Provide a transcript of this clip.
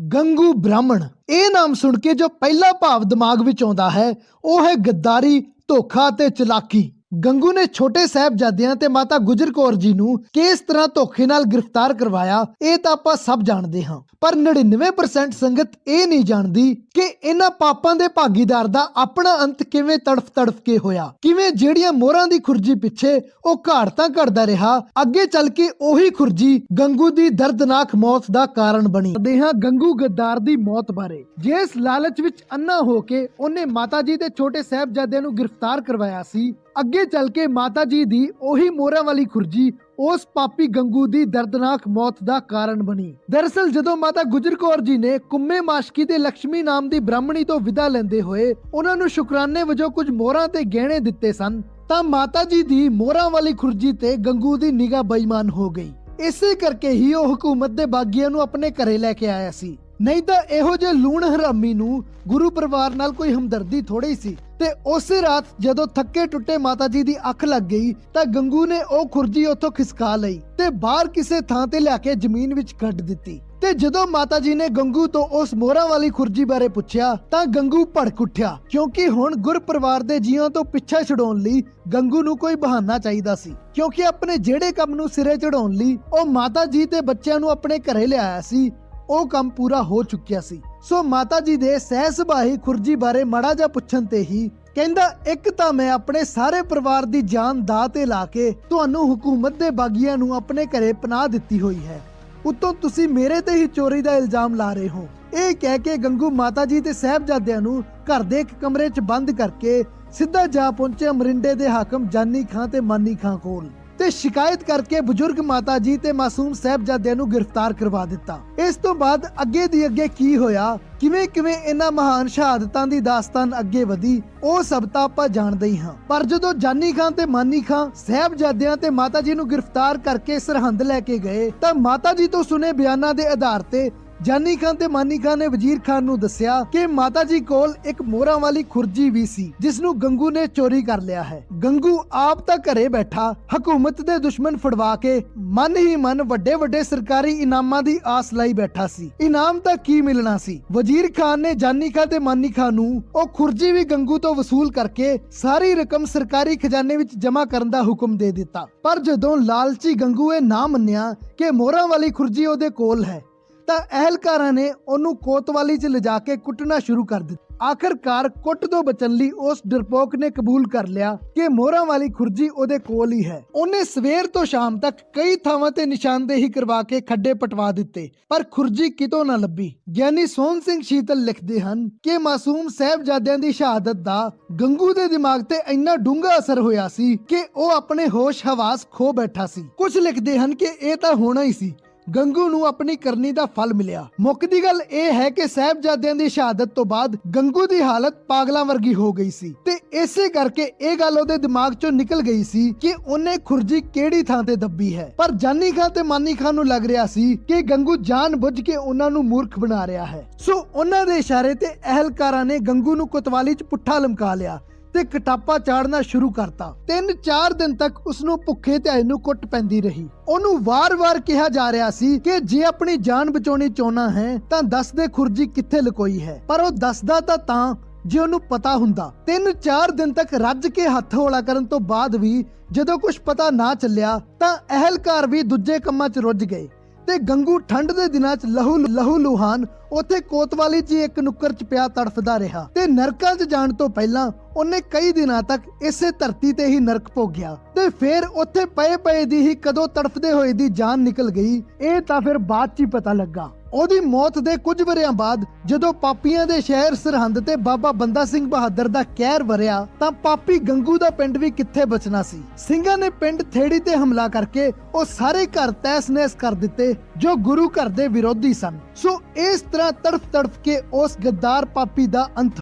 ਗੰਗੂ ਬ੍ਰਾਹਮਣ, ਇਹ ਨਾਮ ਸੁਣ ਕੇ ਜੋ ਪਹਿਲਾ ਭਾਵ ਦਿਮਾਗ ਵਿੱਚ ਆਉਂਦਾ ਹੈ, ਉਹ ਹੈ ਗੱਦਾਰੀ, ਧੋਖਾ ਤੇ ਚਲਾਕੀ। ਗੰਗੂ ਨੇ ਛੋਟੇ ਸਾਹਿਬਜ਼ਾਦਿਆਂ ਤੇ ਮਾਤਾ ਗੁਜਰ ਕੌਰ ਜੀ ਨੂੰ ਕਿਸ ਤਰ੍ਹਾਂ ਧੋਖੇ ਨਾਲ ਗ੍ਰਿਫਤਾਰ ਕਰਵਾਇਆ, ਇਹ ਤਾਂ ਆਪਾਂ ਸਭ ਜਾਣਦੇ ਹਾਂ। ਪਰ 99% ਸੰਗਤ ਇਹ ਨਹੀਂ ਜਾਣਦੀ ਕਿ ਇਹਨਾਂ ਪਾਪਾਂ ਦੇ ਭਾਗੀਦਾਰ ਦਾ ਆਪਣਾ ਅੰਤ ਕਿਵੇਂ ਤੜਫ ਤੜਫ ਕੇ ਹੋਇਆ। ਕਿਵੇਂ ਜਿਹੜੀਆਂ ਮੋਹਰਾਂ ਦੀ ਖੁਰਜੀ ਪਿੱਛੇ ਉਹ ਘਾੜਤਾਂ ਘੜਦਾ ਰਿਹਾ, ਅੱਗੇ ਚੱਲ ਕੇ ਉਹੀ ਖੁਰਜੀ ਗੰਗੂ ਦੀ ਦਰਦਨਾਕ ਮੌਤ ਦਾ ਕਾਰਨ ਬਣੀ। ਦੇ ਹਾਂ ਗੰਗੂ ਗੱਦਾਰ ਦੀ ਮੌਤ ਬਾਰੇ। ਜਿਸ ਲਾਲਚ ਵਿੱਚ ਅੰਨਾ ਹੋ ਕੇ ਉਹਨੇ ਮਾਤਾ ਜੀ ਦੇ ਛੋਟੇ ਸਾਹਿਬਜ਼ਾਦਿਆਂ ਨੂੰ ਗ੍ਰਿਫਤਾਰ ਕਰਵਾਇਆ ਸੀ ਅੱਗੇ ਚੱਲ ਕੇ ਮਾਤਾ ਜੀ ਦੀ ਉਹੀ ਮੋਹਰਾਂ ਵਾਲੀ ਖੁਰਜੀ ਉਸ ਪਾਪੀ ਗੰਗੂ ਦੀ ਦਰਦਨਾਕ ਮੌਤ ਦਾ ਕਾਰਨ ਬਣੀ। ਦਰਅਸਲ ਜਦੋਂ ਮਾਤਾ ਗੁਜਰ ਕੌਰ ਜੀ ਨੇ ਕੁੰਮੇ ਮਾਸ਼ਕੀ ਦੇ ਲక్ష్ਮੀ ਨਾਮ ਦੀ ਬ੍ਰਾਹਮਣੀ ਤੋਂ ਵਿਦਾ ਲੈਂਦੇ ਹੋਏ ਉਹਨਾਂ ਨੂੰ ਸ਼ੁਕਰਾਨੇ ਵਜੋਂ ਕੁਝ ਮੋਹਰਾਂ ਤੇ ਗਹਿਣੇ ਦਿੱਤੇ ਸਨ, ਤਾਂ ਮਾਤਾ ਜੀ ਦੀ ਮੋਹਰਾਂ ਵਾਲੀ ਖੁਰਜੀ ਤੇ ਗੰਗੂ ਦੀ ਨਿਗਾਹ ਬੇਈਮਾਨ ਹੋ ਗਈ। ਇਸੇ ਕਰਕੇ ਹੀ ਉਹ ਹਕੂਮਤ ਦੇ ਬਾਗੀਆਂ ਨੂੰ ਆਪਣੇ ਘਰੇ ਲੈ ਕੇ ਆਇਆ ਸੀ। ਨਹੀਂ ਤਾਂ ਇਹੋ ਜਿਹੇ ਲੂਣ ਹਰਾਮੀ ਨੂੰ ਗੁਰੂ ਪਰਿਵਾਰ ਨਾਲ ਕੋਈ ਹਮਦਰਦੀ ਥੋੜੀ ਸੀ। ਤੇ ਉਸੇ ਰਾਤ ਜਦੋਂ ਥੱਕੇ ਟੁੱਟੇ ਮਾਤਾ ਜੀ ਦੀ ਅੱਖ ਲੱਗ ਗਈ, ਤਾਂ ਗੰਗੂ ਨੇ ਉਹ ਖੁਰਜੀ ਉੱਥੋਂ ਖਿਸਕਾ ਲਈ ਤੇ ਬਾਹਰ ਕਿਸੇ ਥਾਂ ਤੇ ਲਿਆ ਕੇ ਜ਼ਮੀਨ ਵਿੱਚ ਗੱਡ ਦਿੱਤੀ। ਤੇ ਜਦੋਂ ਮਾਤਾ ਜੀ ਨੇ ਗੰਗੂ ਤੋਂ ਉਸ ਮੋਹਰਾਂ ਵਾਲੀ ਖੁਰਜੀ ਬਾਰੇ ਪੁੱਛਿਆ, ਤਾਂ ਗੰਗੂ ਭੜਕ ਉੱਠਿਆ, ਕਿਉਂਕਿ ਹੁਣ ਗੁਰ ਪਰਿਵਾਰ ਦੇ ਜੀਆਂ ਤੋਂ ਪਿੱਛਾ ਛਡਾਉਣ ਲਈ ਗੰਗੂ ਨੂੰ ਕੋਈ ਬਹਾਨਾ ਚਾਹੀਦਾ ਸੀ। ਕਿਉਂਕਿ ਆਪਣੇ ਜਿਹੜੇ ਕੰਮ ਨੂੰ ਸਿਰੇ ਚੜਾਉਣ ਲਈ ਉਹ ਮਾਤਾ ਜੀ ਤੇ ਬੱਚਿਆਂ ਨੂੰ ਆਪਣੇ ਘਰੇ ਲਿਆਇਆ ਸੀ ਉਹ ਕੰਮ ਪੂਰਾ ਹੋ ਚੁੱਕਿਆ ਸੀ। ਸੋ ਮਾਤਾ ਜੀ ਦੇ ਸਹਿ ਖੁਰਜੀ ਬਾਰੇ ਮੜਾ ਜਾ ਪੁੱਛਣ ਤੇ ਹੀ ਕਹਿੰਦਾ, ਇੱਕ ਤਾਂ ਮੈਂ ਆਪਣੇ ਸਾਰੇ ਪਰਿਵਾਰ ਦੀ ਜਾਨ ਦਾਅ ਤੇ ਲਾ ਕੇ ਤੁਹਾਨੂੰ ਹਕੂਮਤ ਦੇ ਬਾਗੀਆਂ ਨੂੰ ਆਪਣੇ ਘਰੇ ਪਨਾਹ ਦਿੱਤੀ ਹੋਈ ਹੈ। ਉਤੋਂ ਤੁਸੀਂ ਮੇਰੇ ਤੇ ਹੀ ਚੋਰੀ ਦਾ ਇਲਜ਼ਾਮ ਲਾ ਰਹੇ ਹੋ। ਇਹ ਕਹਿ ਕੇ ਗੰਗੂ ਮਾਤਾ ਜੀ ਤੇ ਸਾਹਿਬਜ਼ਾਦਿਆਂ ਨੂੰ ਘਰ ਦੇ ਇੱਕ ਕਮਰੇ 'ਚ ਬੰਦ ਕਰਕੇ ਸਿੱਧਾ ਜਾ ਪਹੁੰਚਿਆ ਮਰਿੰਡੇ ਦੇ ਹਾਕਮ ਜਾਨੀ ਖਾਂ ਤੇ ਮਾਨੀ ਖਾਂ ਕੋਲ। ਤੇ ਸ਼ਿਕਾਇਤ ਕਰਕੇ ਬਜ਼ੁਰਗ ਮਾਤਾ ਜੀ ਤੇ ਮਾਸੂਮ ਸਾਹਿਬਜ਼ਾਦਿਆਂ ਨੂੰ ਗ੍ਰਿਫਤਾਰ ਕਰਵਾ ਦਿੱਤਾ। ਇਸ ਤੋਂ ਬਾਅਦ ਅੱਗੇ ਦੀ ਅੱਗੇ ਕੀ ਹੋਇਆ, ਕਿਵੇਂ ਕਿਵੇਂ ਇਹਨਾਂ ਮਹਾਨ ਸ਼ਹਾਦਤਾਂ ਦੀ ਦਾਸਤਾਨ ਅੱਗੇ ਵਧੀ, ਉਹ ਸਭ ਤਾਂ ਆਪਾਂ ਜਾਣਦੇ ਹੀ ਹਾਂ। ਪਰ ਜਦੋਂ ਜਾਨੀ ਖਾਨ ਤੇ ਮਾਨੀ ਖਾਨ ਸਾਹਿਬਜ਼ਾਦਿਆਂ ਤੇ ਮਾਤਾ ਜੀ ਨੂੰ ਗ੍ਰਿਫਤਾਰ ਕਰਕੇ ਸਰਹੰਦ ਲੈ ਕੇ ਗਏ, ਤਾਂ ਮਾਤਾ ਜੀ ਤੋਂ ਸੁਨੇ ਬਿਆਨਾਂ ਦੇ ਆਧਾਰ ਤੇ ਜਾਨੀ ਖਾਨ ਤੇ ਮਾਨੀ ਖਾਨ ਨੇ ਵਜ਼ੀਰ ਖਾਨ ਨੂੰ ਦੱਸਿਆ ਕਿ ਮਾਤਾ ਜੀ ਕੋਲ ਇੱਕ ਮੋਹਰਾਂ ਵਾਲੀ ਖੁਰਜੀ ਵੀ ਸੀ ਜਿਸ ਨੂੰ ਗੰਗੂ ਨੇ ਚੋਰੀ ਕਰ ਲਿਆ ਹੈ। ਗੰਗੂ ਆਪ ਤਾਂ ਘਰੇ ਬੈਠਾ, ਹਕੂਮਤ ਦੇ ਦੁਸ਼ਮਣ ਫੜਵਾ ਕੇ ਮਨ ਹੀ ਮਨ ਵੱਡੇ ਵੱਡੇ ਸਰਕਾਰੀ ਇਨਾਮਾਂ ਦੀ ਆਸ ਲਈ ਬੈਠਾ ਸੀ। ਇਨਾਮ ਤਾਂ ਕੀ ਮਿਲਣਾ ਸੀ? ਵਜ਼ੀਰ ਖਾਨ ਨੇ ਜਾਨੀ ਖਾਨ ਤੇ ਮਾਨੀ ਖਾਨ ਨੂੰ ਉਹ ਖੁਰਜੀ ਵੀ ਗੰਗੂ ਤੋਂ ਵਸੂਲ ਕਰਕੇ ਸਾਰੀ ਰਕਮ ਸਰਕਾਰੀ ਖਜ਼ਾਨੇ ਵਿੱਚ ਜਮ੍ਹਾਂ ਕਰਨ ਦਾ ਹੁਕਮ ਦੇ ਦਿੱਤਾ। ਪਰ ਜਦੋਂ ਲਾਲਚੀ ਗੰਗੂ ਇਹ ਨਾ ਮੰਨਿਆ ਕਿ ਮੋਹਰਾਂ ਵਾਲੀ ਖੁਰਜੀ ਉਹਦੇ ਕੋਲ ਹੈ ਤਾਂ ਅਹਿਲਕਾਰਾਂ ਨੇ ਉਹਨੂੰ ਕੋਤਵਾਲੀ 'ਚ ਲਿਜਾ ਕੇ ਕੁੱਟਣਾ ਸ਼ੁਰੂ ਕਰ ਦਿੱਤਾ। ਆਖਰਕਾਰ ਕੁੱਟ ਤੋਂ ਬਚਣ ਲਈ ਉਸ ਡਰਪੋਕ ਨੇ ਕਬੂਲ ਕਰ ਲਿਆ ਕਿ ਮੋਹਰਾਂ ਵਾਲੀ ਖੁਰਜੀ ਉਹਦੇ ਕੋਲ ਹੀ ਹੈ। ਉਹਨੇ ਸਵੇਰ ਤੋਂ ਸ਼ਾਮ ਤੱਕ ਕਈ ਥਾਵਾਂ ਤੇ ਨਿਸ਼ਾਨਦੇਹੀ ਕਰਵਾ ਕੇ ਖੱਡੇ ਪਟਵਾ ਦਿੱਤੇ, ਪਰ ਖੁਰਜੀ ਕਿਤੋਂ ਨਾ ਲੱਭੀ। ਗਿਆਨੀ ਸੋਹਣ ਸਿੰਘ ਸ਼ੀਤਲ ਲਿਖਦੇ ਹਨ ਕਿ ਮਾਸੂਮ ਸਾਹਿਬਜ਼ਾਦਿਆਂ ਦੀ ਸ਼ਹਾਦਤ ਦਾ ਗੰਗੂ ਦੇ ਦਿਮਾਗ ਤੇ ਇੰਨਾ ਡੂੰਘਾ ਅਸਰ ਹੋਇਆ ਸੀ ਕਿ ਉਹ ਆਪਣੇ ਹੋਸ਼ ਹਵਾਸ ਖੋ ਬੈਠਾ ਸੀ। ਕੁਝ ਲਿਖਦੇ ਹਨ ਕਿ ਇਹ ਤਾਂ ਹੋਣਾ ਹੀ ਸੀ ਗੰਗੂ ਨੂੰ ਆਪਣੀ ਕਰਨੀ ਦਾ ਫਲ ਮਿਲਿਆ। ਮੁੱਖ ਦੀ ਗੱਲ ਇਹ ਹੈ ਕਿ ਸਾਹਿਬਜ਼ਾਦਿਆਂ ਦੀ ਸ਼ਹਾਦਤ ਤੋਂ ਬਾਅਦ ਗੰਗੂ ਦੀ ਹਾਲਤ ਪਾਗਲਾਂ ਵਰਗੀ ਹੋ ਗਈ ਸੀ। ਤੇ ਇਸੇ ਕਰਕੇ ਇਹ ਗੱਲ ਉਹਦੇ ਦਿਮਾਗ ਚੋਂ ਨਿਕਲ ਗਈ ਸੀ ਕਿ ਉਹਨੇ ਖੁਰਜੀ ਕਿਹੜੀ ਥਾਂ ਤੇ ਦੱਬੀ ਹੈ। ਪਰ ਜਾਨੀ ਖਾਨ ਤੇ ਮਾਨੀ ਖਾਨ ਨੂੰ ਲੱਗ ਰਿਹਾ ਸੀ ਕਿ ਗੰਗੂ ਜਾਣ ਬੁੱਝ ਕੇ ਉਹਨਾਂ ਨੂੰ ਮੂਰਖ ਬਣਾ ਰਿਹਾ ਹੈ। ਸੋ ਉਹਨਾਂ ਦੇ ਇਸ਼ਾਰੇ ਤੇ ਅਹਿਲਕਾਰਾਂ ਨੇ ਗੰਗੂ ਨੂੰ ਕੋਤਵਾਲੀ 'ਚ ਪੁੱਠਾ ਲਮਕਾ ਲਿਆ। ਤੇ ਕਟਾਪਾ ਚਾੜਨਾ ਸ਼ੁਰੂ ਕਰਤਾ। ਤਿੰਨ ਚਾਰ ਦਿਨ ਤੱਕ ਉਸ ਨੂੰ ਭੁੱਖੇ ਤੇ ਨੂੰ ਕੁੱਟ ਪੈਂਦੀ ਰਹੀ। ਉਹਨੂੰ ਵਾਰ-ਵਾਰ ਕਿਹਾ ਜਾ ਰਿਹਾ ਸੀ ਕਿ ਜੇ ਆਪਣੀ ਜਾਨ ਬਚਾਉਣੀ ਚਾਹਨਾ ਹੈ, ਤਾਂ ਦੱਸ ਦੇ ਖੁਰਜੀ ਕਿੱਥੇ ਲੁਕੋਈ ਹੈ। ਪਰ ਉਹ ਦੱਸਦਾ ਤਾਂ ਤਾਂ, ਜੇ ਉਹਨੂੰ ਪਤਾ ਹੁੰਦਾ। ਤਿੰਨ ਚਾਰ ਦਿਨ ਤੱਕ ਰੱਜ ਕੇ ਹੱਥ ਹੌਲਾ ਕਰਨ ਤੋਂ ਬਾਅਦ ਵੀ ਜਦੋਂ ਕੁਝ ਪਤਾ ਨਾ ਚੱਲਿਆ, ਤਾਂ ਅਹਿਲਕਾਰ ਵੀ ਦੂਜੇ ਕੰਮਾਂ 'ਚ ਰੁੱਝ ਗਏ। ਤੇ ਗੰਗੂ ਠੰਡ ਦੇ ਦਿਨਾਂ 'ਚ ਲਹੂ ਲਹੂ ਲੁਹਾਨ ਉੱਥੇ ਕੋਤਵਾਲੀ 'ਚ ਇੱਕ ਨੁੱਕਰ 'ਚ ਪਿਆ ਤੜਫਦਾ ਰਿਹਾ ਤੇ ਨਰਕਾਂ 'ਚ ਜਾਣ ਤੋਂ ਪਹਿਲਾਂ ਉਹਨੇ ਕਈ ਦਿਨਾਂ ਤੱਕ ਇਸੇ ਧਰਤੀ ਤੇ ਹੀ ਨਰਕ ਭੋਗਿਆ ਤੇ ਫਿਰ ਉੱਥੇ ਪਏ ਪਏ ਦੀ ਹੀ ਕਦੋਂ ਤੜਫਦੇ ਹੋਏ ਦੀ ਜਾਨ ਨਿਕਲ ਗਈ, ਇਹ ਤਾਂ ਫਿਰ ਬਾਅਦ 'ਚ ਹੀ ਪਤਾ ਲੱਗਾ। ਉਹਦੀ ਮੌਤ ਦੇ ਕੁਝ ਵਰਿਆਂ ਬਾਅਦ ਜਦੋਂ ਪਾਪੀਆਂ ਦੇ ਸ਼ਹਿਰ ਸਰਹੰਦ ਤੇ ਬਾਬਾ ਬੰਦਾ ਸਿੰਘ ਬਹਾਦਰ ਦਾ ਕਹਿਰ ਵਰਿਆ ਤਾਂ ਪਾਪੀ ਗੰਗੂ ਦਾ ਪਿੰਡ ਵੀ ਕਿੱਥੇ ਬਚਣਾ ਸੀ? ਸਿੰਘਾਂ ਨੇ ਪਿੰਡ ਥੇੜੀ ਤੇ ਹਮਲਾ ਕਰਕੇ ਉਹ ਸਾਰੇ ਘਰ ਤੈਸ-ਨੈਸ ਕਰ ਦਿੱਤੇ ਜੋ ਗੁਰੂ ਘਰ ਦੇ ਵਿਰੋਧੀ ਸਨ। ਸੋ ਇਸ ਤਰ੍ਹਾਂ ਤੜਫ ਤੜਫ ਕੇ ਉਸ ਗੱਦਾਰ ਪਾਪੀ ਦਾ ਅੰਤ